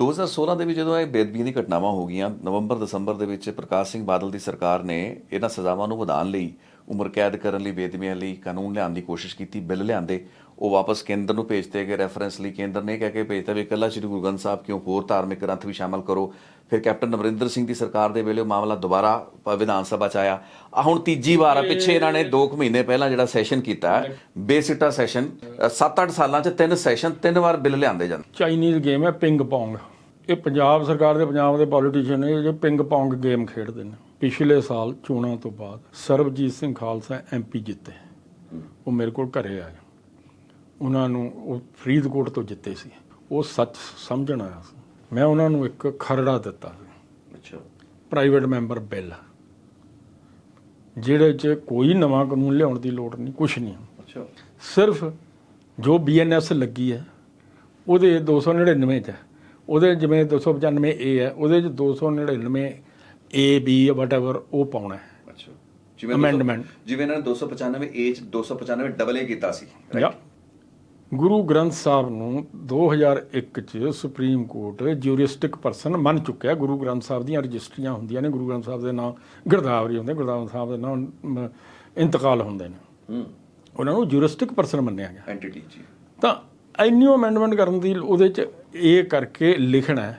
2016 ਦੇ ਵਿੱਚ ਜਦੋਂ ਇਹ ਬੇਦਬੀ ਦੀ ਘਟਨਾਵਾਂ ਹੋ ਗਈਆਂ ਨਵੰਬਰ ਦਸੰਬਰ ਦੇ ਵਿੱਚ ਪ੍ਰਕਾਸ਼ ਸਿੰਘ ਬਾਦਲ ਦੀ ਸਰਕਾਰ ਨੇ ਇਹਨਾਂ ਸਜ਼ਾਵਾਂ ਨੂੰ ਵਧਾਉਣ ਲਈ ਉਮਰ ਕੈਦ ਕਰਨ ਲਈ ਬੇਦਬੀਆਂ ਲਈ ਕਾਨੂੰਨ ਲਿਆਉਣ ਦੀ ਕੋਸ਼ਿਸ਼ ਕੀਤੀ ਬਿੱਲ ਲਿਆਂਦੇ। ਉਹ ਵਾਪਸ ਕੇਂਦਰ ਨੂੰ ਭੇਜਤੇ ਗਏ। ਰੈਫਰੈਂਸ ਲਈ ਕੇਂਦਰ ਨੇ ਕਹਿ ਕੇ ਭੇਜਤਾ ਵੀ ਇਕੱਲਾ ਸ੍ਰੀ ਗੁਰੂ ਗ੍ਰੰਥ ਸਾਹਿਬ ਕਿਉਂ? ਹੋਰ ਧਾਰਮਿਕ ਗ੍ਰੰਥ ਵੀ ਸ਼ਾਮਲ ਕਰੋ। ਫਿਰ ਕੈਪਟਨ ਅਮਰਿੰਦਰ ਸਿੰਘ ਦੀ ਸਰਕਾਰ ਦੇ ਵੇਲੇ ਉਹ ਮਾਮਲਾ ਦੁਬਾਰਾ ਵਿਧਾਨ ਸਭਾ ਚ ਆਇਆ। ਆ ਹੁਣ ਤੀਜੀ ਵਾਰ ਆ। ਪਿੱਛੇ ਇਹਨਾਂ ਨੇ 2 ਮਹੀਨੇ ਪਹਿਲਾਂ ਜਿਹੜਾ ਸੈਸ਼ਨ ਕੀਤਾ ਹੈ, ਬੇਸਿੱਟਾ ਸੈਸ਼ਨ 7-8 ਸਾਲਾਂ ਚ ਤਿੰਨ ਸੈਸ਼ਨ ਤਿੰਨ ਵਾਰ ਬਿੱਲ ਲਿਆਂਦੇ ਜਾਂਦੇ ਚਾਈਨੀਜ਼ ਗੇਮ ਹੈ ਪਿੰਗ ਪੋਂਗ ਇਹ ਪੰਜਾਬ ਸਰਕਾਰ ਦੇ ਪੰਜਾਬ ਦੇ ਪੋਲੀਟੀਸ਼ੀਅਨ ਨੇ ਜੋ ਪਿੰਗ ਪੋਂਗ ਗੇਮ ਖੇਡਦੇ ਨੇ। ਪਿਛਲੇ ਸਾਲ ਚੋਣਾਂ ਤੋਂ ਬਾਅਦ ਸਰਬਜੀਤ ਸਿੰਘ ਖਾਲਸਾ ਐਮਪੀ ਜਿੱਤੇ। ਉਹ ਮੇਰੇ ਕੋਲ ਘਰੇ ਆਏ। ਉਹਨਾਂ ਨੂੰ ਉਹ ਫਰੀਦਕੋਟ ਤੋਂ ਜਿੱਤੇ ਸੀ। ਉਹ ਸੱਚ ਸਮਝਣ ਆਇਆ ਸੀ। ਮੈਂ ਉਹਨਾਂ ਨੂੰ ਇੱਕ ਖਰੜਾ ਦਿੱਤਾ ਸੀ। ਅੱਛਾ। Private member bill. ਜਿਹੜੇ 'ਚ ਕੋਈ ਨਵਾਂ ਕਾਨੂੰਨ ਲਿਆਉਣ ਦੀ ਲੋੜ ਨਹੀਂ ਕੁਝ ਨਹੀਂ। ਅੱਛਾ। ਸਿਰਫ ਜੋ ਬੀਐਨਐਸ ਲੱਗੀ ਹੈ ਉਹਦੇ 299 ਚ ਹੈ। ਉਹਦੇ ਜਿਵੇਂ 295 ਏ ਹੈ ਉਹਦੇ ਚ 299 ਏ ਬੀ ਵਟਐਵਰ ਉਹ ਪਾਉਣਾ ਹੈ। ਅੱਛਾ। ਜਿਵੇਂ Amendment. ਜਿਵੇਂ ਇਹਨਾਂ ਨੇ 295 ਏ ਚ 295 ਡਬਲ ਏ ਕੀਤਾ ਸੀ ਗੁਰੂ ਗ੍ਰੰਥ ਸਾਹਿਬ ਨੂੰ 2001 ਚ ਸੁਪਰੀਮ ਕੋਰਟ ਜਿਊਰਿਸਟਿਕ ਪਰਸਨ ਮੰਨ ਚੁੱਕਿਆ। ਗੁਰੂ ਗ੍ਰੰਥ ਸਾਹਿਬ ਦੀਆਂ ਰਜਿਸਟਰੀਆਂ ਹੁੰਦੀਆਂ ਨੇ। ਗੁਰੂ ਗ੍ਰੰਥ ਸਾਹਿਬ ਦੇ ਨਾਮ ਗਿਰਦਾਵਰੀ ਹੁੰਦੇ ਗੁਰਦਾਵਰੀ ਸਾਹਿਬ ਦੇ ਨਾਮ ਇੰਤਕਾਲ ਹੁੰਦੇ ਨੇ। ਉਹਨਾਂ ਨੂੰ ਜਿਊਰਿਸਟਿਕ ਪਰਸਨ ਮੰਨਿਆ ਗਿਆ। ਐਂਟੀਟੀ ਜੀ। ਤਾਂ ਐਨਿਊ ਅਮੈਂਡਮੈਂਟ ਕਰਨ ਦੀ ਉਹਦੇ ਚ ਇਹ ਕਰਕੇ ਲਿਖਣਾ